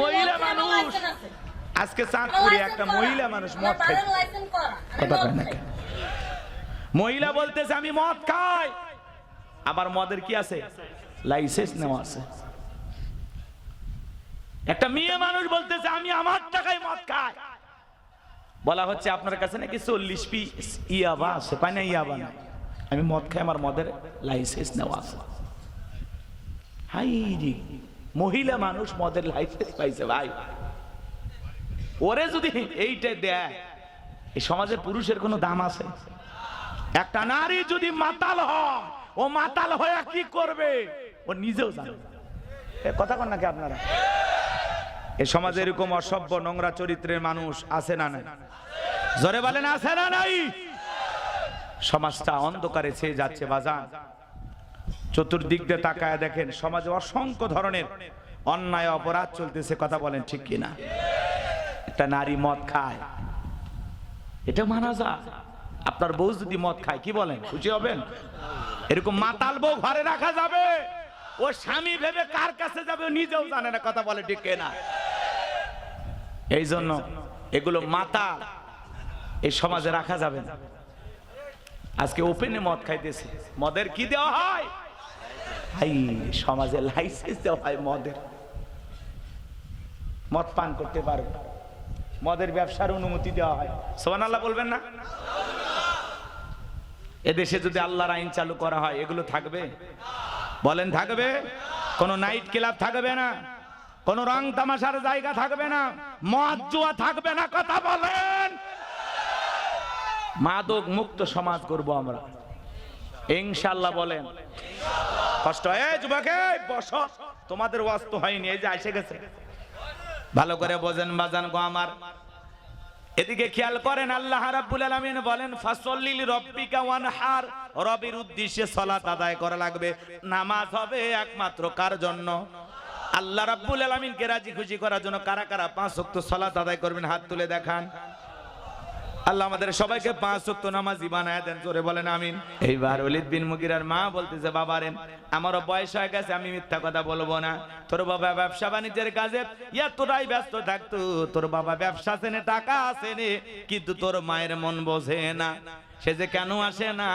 মহিলা মানুষ। আজকে চাঁদপুরে একটা মহিলা মানুষ মদ খাই কথা কয় না মহিলা বলতেছে আমি মদ খাই। আবার মদের কি আছে? লাইসেন্স নেওয়া আছে। একটা মেয়ে মানুষ বলতেছে আমি আমার টাকায় মদ খাই। বলা হচ্ছে আপনার কাছে নাকি চল্লিশ পিস ইয়াবা আছে? পাই না ইয়াবা না আমি মদ খাই আমার মদের লাইসেন্স নেওয়া আছে। হাই মহিলা মানুষ মদের লাইসেন্স পাইছে ভাই। ওরে যদি এইটা দেয়, এই সমাজে পুরুষের কোনো দাম আছে? একটা নারী যদি মাতাল হয়, ও মাতাল হয়ে কি করবে? ও নিজেও জানে কথা কন নাকি আপনারা? এ সমাজে এরকম অসভ্য নোংরা চরিত্রের মানুষ আছে না নাই? জোরে বলেন, আছে না নাই? সমাজটা অন্ধকারে ছেয়ে যাচ্ছে, বাজান। চতুর্দিক দিয়ে তাকায় দেখেন সমাজে অসংখ্য ধরনের অন্যায় অপরাধ চলতেছে, কথা বলেন ঠিক কিনা? একটা নারী মদ খায়। এটা মানা যায়। আপনার বউ যদি মদ খায়, কি বলেন? খুশি হবেন? এরকম মাতাল বউ ঘরে রাখা যাবে। ও স্বামী ভেবে কার কাছে যাবে নিজেও জানে না, কথা বলে ঠিক না এই জন্য এগুলো মাতাল, এই সমাজে রাখা যাবে না। আজকে ওপেনে মদ খাইতেছে। মদের কি দেওয়া হয়? হাই সমাজে লাইসেন্স দেওয়া হয় মদের। মদ পান করতে পারবে মদের ব্যবসার অনুমতি দেওয়া হয়। সোহান আল্লাহ বলবেন না? এদেশে যদি আল্লাহর আইন চালু করা হয়, এগুলো থাকবে? বলেন, থাকবে? কোন নাইট ক্লাব থাকবে না। কোন রং তামাশার জায়গা থাকবে না। মদ জুয়া থাকবে না, কথা বলেন। মাদক মুক্ত সমাজ করব আমরা। ইনশাল্লাহ বলেন। কষ্ট এ যুবকে, বস। তোমাদের ওয়াস্ত হয়নি, এই যে এসে গেছে। ভালো করে বোঝেন বাজান গো আমার। এদিকে খেয়াল করেন, আল্লাহ রাব্বুল আলামিন বলেন, ফাসল্লিল রব্বিকা ওয়ানহার। রবির উদ্দেশ্যে সালাত আদায় করা লাগবে। নামাজ হবে একমাত্র কার জন্য? আল্লাহ রাব্বুল আলামিনকে রাজি খুশি করার জন্য কারা কারা পাঁচ ওয়াক্ত সালাত আদায় করবেন? হাত তুলে দেখান। আল্লাহ আমাদের সবাইকে পাঁচ সত্য নামাজি বানায় দেন, জোরে বলেন আমিন। এইবার অলিদ বিন মুগিরার মা বলতেছে বাবা রে আমারও বয়স হয়ে গেছে, আমি মিথ্যা কথা বলব না। তোর বাবা ব্যবসা বাণিজ্যের কাজে এতটাই ব্যস্ত থাকতো, তোর বাবা ব্যবসা সেনে টাকা আসে নে কিন্তু তোর মায়ের মন বোঝে না। সে যে কেন আসে না,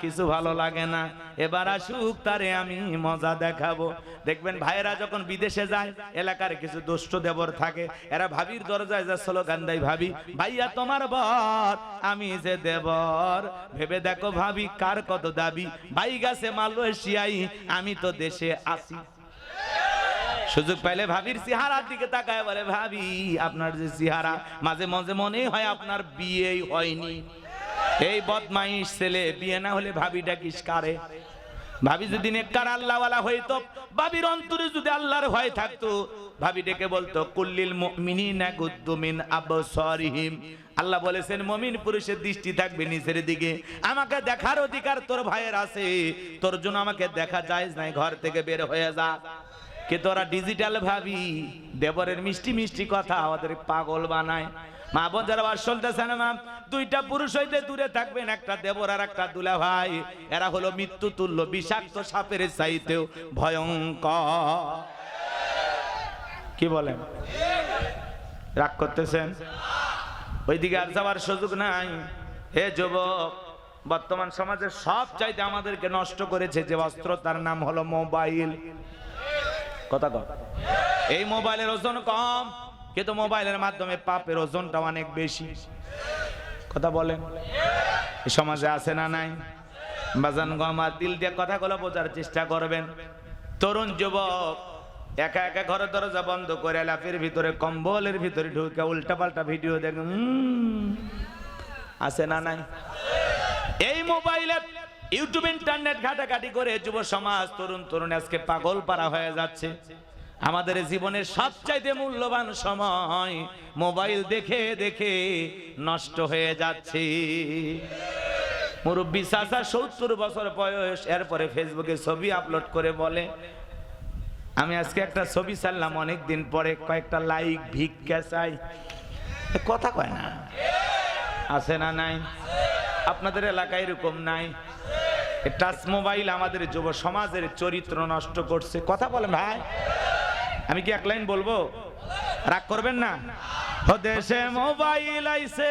কিছু ভালো লাগে না। এবার আসুক, তারে আমি মজা দেখাবো। দেখবেন ভাইয়েরা যখন বিদেশে যায়, এলাকার কিছু দুষ্ট দেবর থাকে, এরা ভাবির দরজায় যা স্লোগান ভাবি, ভাইয়া, তোমার বর, আমি যে দেবর। ভেবে দেখো ভাবি, কার কত দাবি? ভাই গেছে মালয়েশিয়াই আমি তো দেশে আসি সুযোগ পাইলে ভাবির চেহারার দিকে তাকায়, বলে, ভাবি, আপনার যে চেহারা, মাঝে মাঝে মনে হয় আপনার বিয়েই হয়নি। এই বদমাইশ ছেলে, বিয়ে না হলে ভাবি ডাকিস কারে? ভাবি যদি নেককার আল্লাহওয়ালা হইতো, ভাবির অন্তরে যদি আল্লাহর ভয় থাকতো, ভাবি ডেকে বলতো, কুল্লিল মুমিনিনা গুদ্দু মিন আবসারিহিম। আল্লাহ বলেছেন, মমিন পুরুষের দৃষ্টি থাকবে নিচের দিকে। আমাকে দেখার অধিকার তোর ভাইয়ের আছে। তোর জন্য আমাকে দেখা যায় নাই, ঘর থেকে বের হয়ে যা। কে তোরা ডিজিটাল ভাবি? দেবরের মিষ্টি মিষ্টি কথা আমাদের পাগল বানায়। মা বোন যারা বাস চলতেছে না, মা? দুইটা পুরুষ হইতে দূরে থাকবেন, একটা দেবর আর একটা দুলা ভাই। এরা হলো মৃত্যু তুল্য, বিষাক্ত সাপের চাইতেও ভয়ঙ্কর। কি বলেন? রাগ করতেছেন? ওইদিকে আর যাওয়ার সুযোগ নাই। হে যুবক, বর্তমান সমাজের সব চাইতে আমাদেরকে নষ্ট করেছে যে অস্ত্র, তার নাম হলো মোবাইল। কথা কথা এই মোবাইলের ওজন কম, কিন্তু মোবাইলের মাধ্যমে পাপের ওজনটা অনেক বেশি। কথা বলেন সমাজে আছে না নাই? বাজান গো, আমার দিল দিয়ে কথাগুলো বোঝার চেষ্টা করবেন। তরুণ যুবক, একা একা ঘরের দরজা বন্ধ করে লাফের ভিতরে, কম্বলের ভিতরে ঢুকে উল্টা পাল্টা ভিডিও দেখেন আছে না নাই? এই মোবাইলে ইউটিউব, ইন্টারনেট ঘাটাঘাটি করে যুব সমাজ, তরুণ তরুণ আজকে পাগল পারা হয়ে যাচ্ছে। আমাদের জীবনের সবচাইতে মূল্যবান সময় মোবাইল দেখে দেখে নষ্ট হয়ে যাচ্ছে। মুরব্বী চাচা সত্তর বছর বয়স, এরপরে ফেসবুকে ছবি আপলোড করে বলে, আমি আজকে একটা ছবি ছাড়লাম অনেক দিন পরে কয়েকটা লাইক, ভিক্ষা চাই। কথা কয় না। আছে না নাই? আপনাদের এলাকায় এরকম নাই? টাচ মোবাইল আমাদের যুব সমাজের চরিত্র নষ্ট করছে। কথা বলেন ভাই। আমি কি এক লাইন বলব? রাগ করবেন না? দেশে মোবাইল আইছে,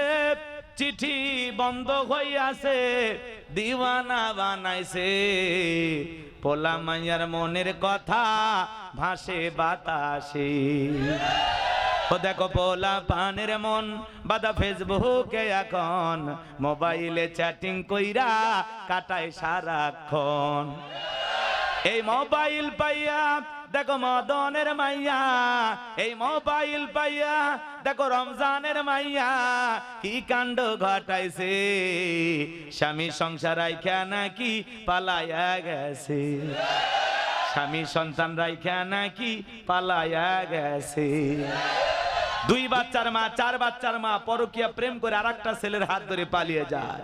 চিঠি বন্ধ হইয়াছে, দিওয়ানা বানাইছে। পোলা মাইয়ার মনের কথা ভাসে বাতাসে। ও দেখো পোলা পানের মন, বাদা ফেসবুকে এখন। মোবাইলে চ্যাটিং কইরা কাটায় সারাক্ষণ। এই মোবাইল পাইয়া, দেখো মদনের মাইয়া। এই মোবাইল পাইয়া, দেখো রমজানের মাইয়া। কি কাণ্ড ঘটাইছে? স্বামী সংসার রাইখা নাকি পালাইয়া গেছে? স্বামী সন্তান রাইখা নাকি পালাইয়া গেছে? দুই বাচ্চার মা, চার বাচ্চার মা পরকিয়া প্রেম করে আরেকটা ছেলের হাত ধরে পালিয়ে যায়।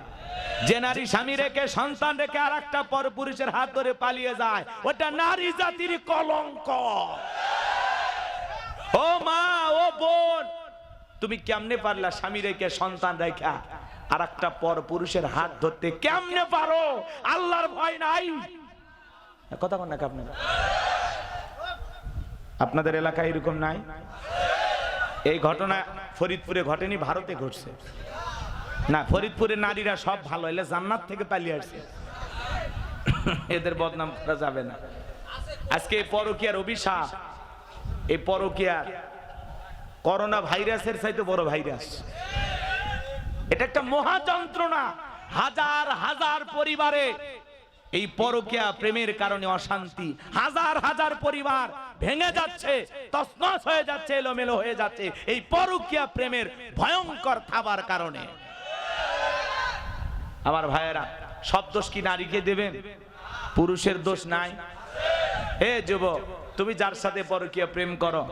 যে নারী স্বামী রেখে, সন্তান রেখে আর একটা পর পুরুষের হাত ধরে পালিয়ে যায়, ওটা নারী জাতির কলঙ্ক। ও মা, ও বোন, তুমি কেমনে পারলা স্বামী রেখে, সন্তান রেখা আর একটা পর পুরুষের হাত ধরতে? কেমনে পারো? আল্লাহর ভয় নাই। কথা বল না আপনারা আপনাদের এলাকায় এরকম নাই? এই ঘটনা ফরিদপুরে ঘটেনি, ভারতে ঘটছে। না, ফরিদপুরের নারীরা সব ভালো, এলে জান্নাত থেকে পালিয়ে আসছে। এদের বদনাম করা যাবে না। আজকে এই পরকিয়ার অভিশাপ, এই পরকিয়ার করোনা ভাইরাসের চাইতে বড় ভাইরাস। এটা একটা মহা যন্ত্রণা হাজার হাজার পরিবারে এই পরকিয়া প্রেমের কারণে অশান্তি, হাজার হাজার পরিবার ভেঙে যাচ্ছে তসনস হয়ে যাচ্ছে, এলোমেলো হয়ে যাচ্ছে এই পরকিয়া প্রেমের ভয়ঙ্কর থাবার কারণে। আমার ভাইয়েরা, সব দোষ কি নারীকে দেবেন? পুরুষের দোষ নাই? হে যুবক, তুমি যার সাথে পরকিয়া প্রেম করো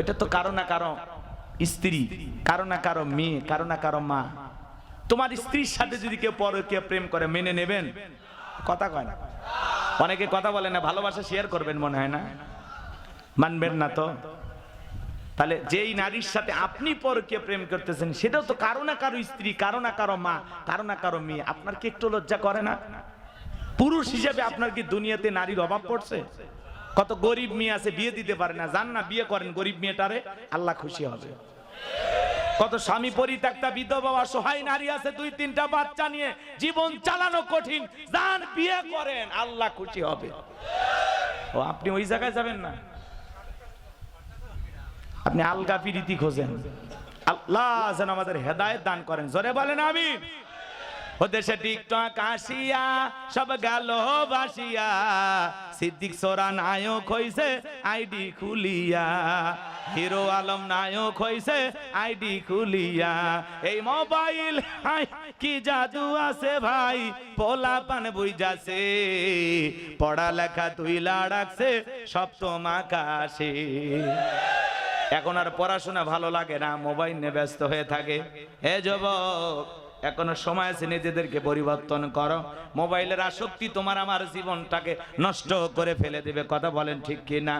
এটা তো কারও না কারও স্ত্রী, কারও না কারও মেয়ে, কারও না কারও মা। তোমার স্ত্রীর সাথে যদি কেউ পরকীয়া প্রেম করে, মেনে নেবেন? কথা কয় না। অনেকে কথা বলে না, ভালোবাসা শেয়ার করবেন মনে হয় না? মানবেন না তো? তাহলে যেই নারীর সাথে আপনি পরকীয়া প্রেম করতেছেন, সেটাও তো কারও না কারও স্ত্রী, কারও না কারও মা, কারও না কারও মেয়ে। আপনার কি একটু লজ্জা করে না? পুরুষ হিসেবে আপনার কি দুনিয়াতে নারীর অভাব পড়ছে? কত গরিব মেয়ে আছে, বিয়ে দিতে পারে না। জান না, বিয়ে করেন গরিব মেয়েটারে, আল্লাহ খুশি হবে। কত স্বামী পরিত্যক্তা, বিধবা সহায় নারী আছে, দুই, তিনটা বাচ্চা নিয়ে জীবন চালানো কঠিন। যান বিয়ে করেন, আল্লাহ খুশি হবে। ও, আপনি ওই জায়গায় যাবেন না? আপনি আলগা পিরিতি খোঁজেন। আল্লাহ যেন আমাদের হেদায়ত দান করেন। জোরে বলেন আমি ও দেশে টিকটক আসিয়া, সব গেল বাসিয়া। সিদ্দিক সোরা নায়ক হইছে, আইডি খুলিয়া। হিরো আলম নায়ক হইছে, আইডি খুলিয়া। এই মোবাইল কি জাদু আছে ভাই, পোলা পান বুঝাছে। পড়ালেখা তুই লাড়াকছে, সপ্তম আকাশে। এখন আর পড়াশোনা ভালো লাগে না, মোবাইল নিয়ে ব্যস্ত হয়ে থাকে। হে যুবক এখনও সময় আছে, নিজেদেরকে পরিবর্তন করো। মোবাইলের আসক্তি তোমার, আমার জীবনটাকে নষ্ট করে ফেলে দেবে, কথা বলেন ঠিক কি না